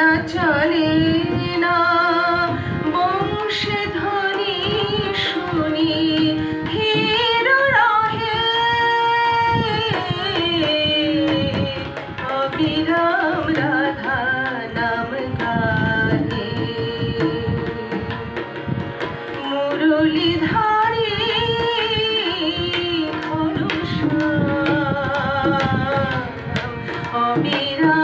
না চলে না। বংশে ধ্বনি শুনি, ধীর রহে। অবিরাম রাধা নাম গাহে মুরলি ধারে অবিরাম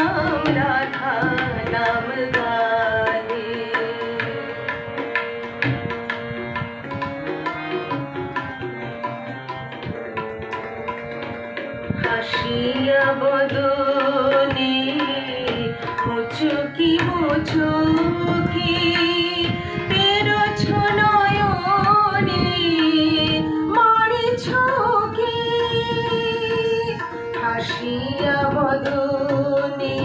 হাসিয়া বদনে মুচুকি মুচুকি পেরোছ নয়নে মারিছ কি? হাসিয়া বদনে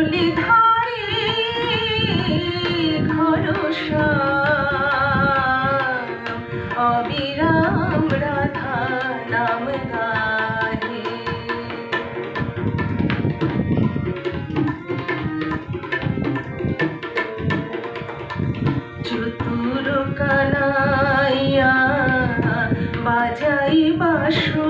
মুরলি ধারে শ্যাম অবিরাম রাধা নাম গাহে। চতুর কানাইয়া বাজাই বাঁশুরি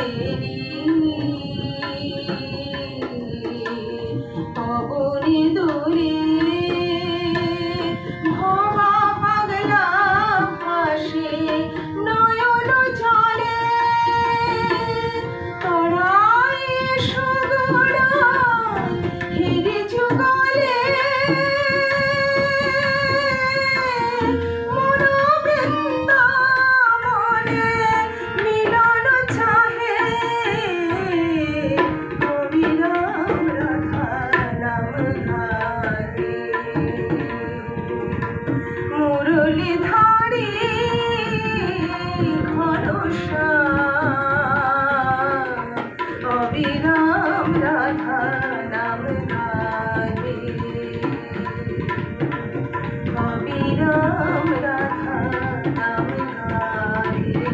Amen. 你他